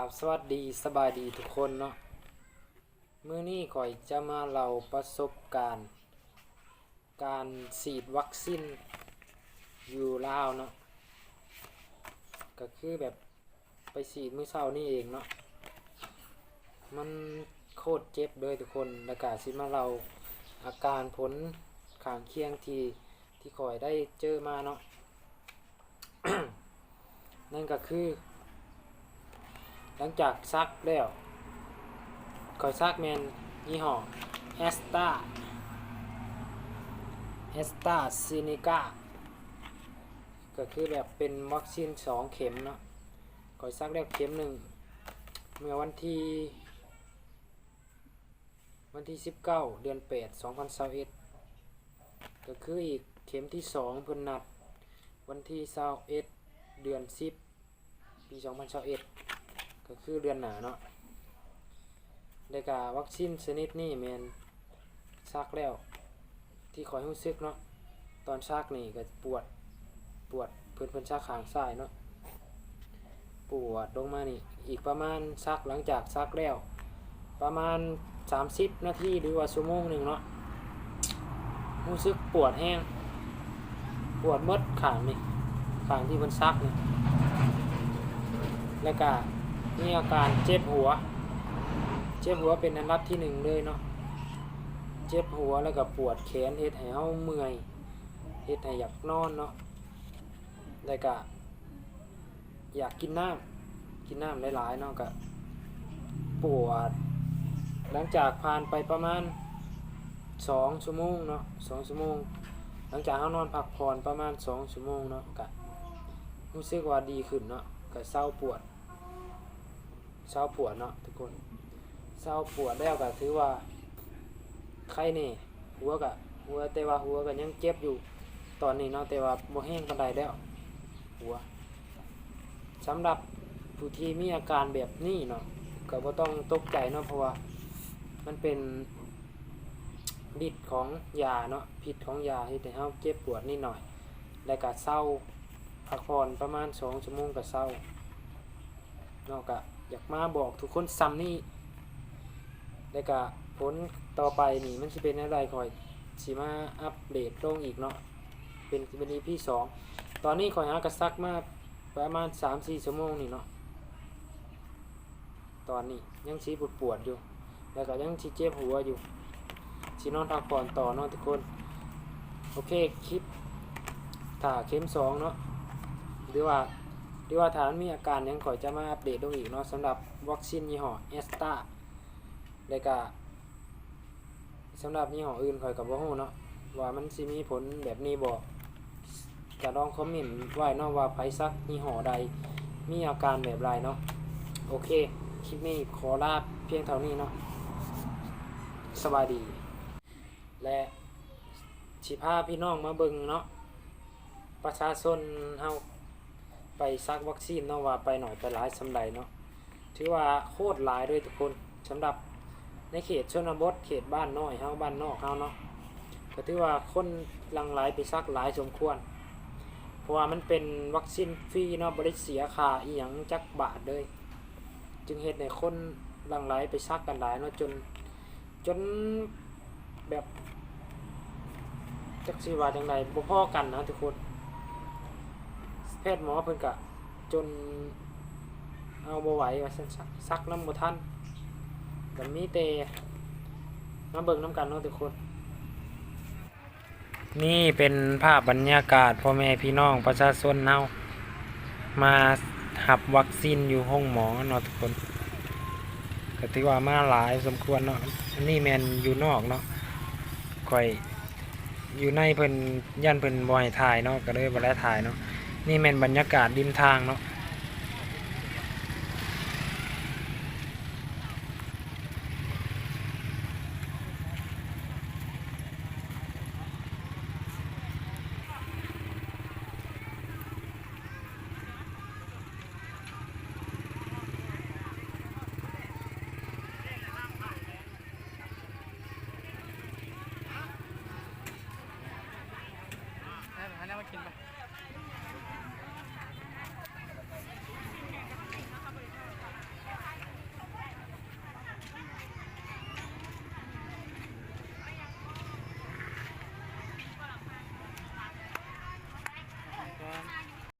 กับสวัสดีสบายดีทุกคนเนาะมื้อนี้ข่อยจะมาเล่าประสบการณ์ การฉีดวัคซีนอยู่ลาวเนาะก็คือแบบไปฉีดมื้อเช้านี่เองเนาะมันโคตรเจ็บเลยทุกคนแล้วก็สิมาเล่าอาการผลข้างเคียงที่ที่ข่อยได้เจอมาเนาะนั่นก็คือ หลังจากซักแล้วก็ซักแมนยี่ห้อแอสตาแอสตาซินิกาก็คือแบบเป็นวัคซีนสองเข็มเนาะก็ซักแล้วเข็มหนึ่งเมื่อวันที่ วันที่ 19 เดือน 8 2021ก็คืออีกเข็มที่สองเพิ่นนัด วันที่21เดือน 10 ปี 2021 ก็คือเดือนหนาเนาะได้กาวัคซีนชนิดนี้แมนซักแล้ว ที่คอยรู้สึกเนาะตอนซักนี่ก็ปวดปวดเพิ่นเพิ่นซักขางซ้ายเนาะปวดลงมานี่อีกประมาณซักหลังจากซักแล้ว ประมาณ 30 นาทีหรือว่าชั่วโมงหนึ่งเนาะรู้สึกปวดแห้งปวดมดขางนี่ขางที่เพิ่นซักนี่แล้วก็ มีอาการเจ็บหัว เจ็บหัวเป็นอันดับที่หนึ่งเลยเนาะ เจ็บหัวแล้วก็ปวดแขนเฮ็ดให้เฮาเมื่อยเฮ็ดให้อยากนอนเนาะ แล้วก็อยากกินน้ำกินน้ำหลายๆเนาะก็ปวด หลังจากผ่านไปประมาณสองชั่วโมงเนาะสองชั่วโมง หลังจากเฮานอนพักผ่อนประมาณสองชั่วโมงเนาะก็รู้สึกว่าดีขึ้นเนาะก็เศร้าปวด เศร้าปวดเนาะทุกคนเศร้าปวดแล้วก็ถือว่าไข้นี่หัวกะหัวแต่ว่าหัวก็ยังเจ็บอยู่ ตอนนี้เนาะแต่ว่าบ่แห้งปานใดแล้ว หัวสำหรับผู้ที่มีอาการแบบนี้เนาะก็บ่ต้องตกใจเนาะเพราะว่ามันเป็นฤทธิ์ของยาเนาะพิษของยาที่ให้เฮาเจ็บปวดนิดหน่อย แล้วก็เศร้าพักผ่อนประมาณสองชั่วโมงกับเศร้านอกกะ อยากมาบอกทุกคนซ้ำนี่แล้วก็ผลต่อไปนี่มันจะเป็นอะไรคอยสิมาอัปเดตลงอีกเนาะเป็นเป็น EP สองตอนนี้คอยหากระซักมาประมาณสามสี่ชั่วโมงนี่เนาะตอนนี้ยังชีปวดปวดอยู่ แล้วก็ยังชีเจ็บหัวอยู่ชีนอนพักผ่อนต่อนาะทุกคน โอเคคลิปถ้าเข็มสองเนาะหรือว่า หรือว่าถ้ามันมีอาการยังข่อยจะมาอัปเดตลงอีกเนาะสำหรับวัคซีนยี่ห้อแอสตาแล้วก็สำหรับยี่ห้ออื่นข่อยกับบ่ฮู้เนาะว่ามันสิมีผลแบบนี้บ่ก็ลองคอมเมนต์ไว้เนาะว่าไผซักยี่ห้อใดมีอาการแบบไรเนาะโอเคคลิปนี้ขอลาเพียงเท่านี้เนาะสบายดี และสิพาพี่น้องมาเบิ่งเนาะประชาชนเฮา ไปซักวัคซีนเนาะว่าไปหน่อยไปหลายสำไรเนาะถือว่าโคตรหลายเลยทุกคนสำหรับในเขตชนบทเขตบ้านน้อยเฮาบ้านนอกเฮาเนาะก็ถือว่าคนลังไหลไปซักหลายสมควร เพราะว่ามันเป็นวัคซีนฟรีเนาะบ่ได้เสียค่าอีหยังจักบาทเลย จึงเฮ็ดให้คนลังไหลไปซักกันหลายเนาะจนจนแบบจักสิว่าจังไดบ่พอกันนะทุกคน แพทย์หมอเพิ่นกะจนเอาบ่ไหวว่าซั่นซักน้ำบ่ทันก็มีแต่มาเบิ่งน้ำกันเนาะทุกคน นี่เป็นภาพบรรยากาศพ่อแม่พี่น้องประชาชนเฮามาหับวัคซีนอยู่ห้องหมอเนาะทุกคนก็ถือว่ามาหลายสมควรเนาะนนี้แมนอยู่นอกเนาะค่อยอยู่ในเพิ่นย่านเพิ่นบ่ให้ถ่ายเนาะก็เลยบ่ได้ถ่ายเนาะ นี่เป็นบรรยากาศริมทางเนาะกินไป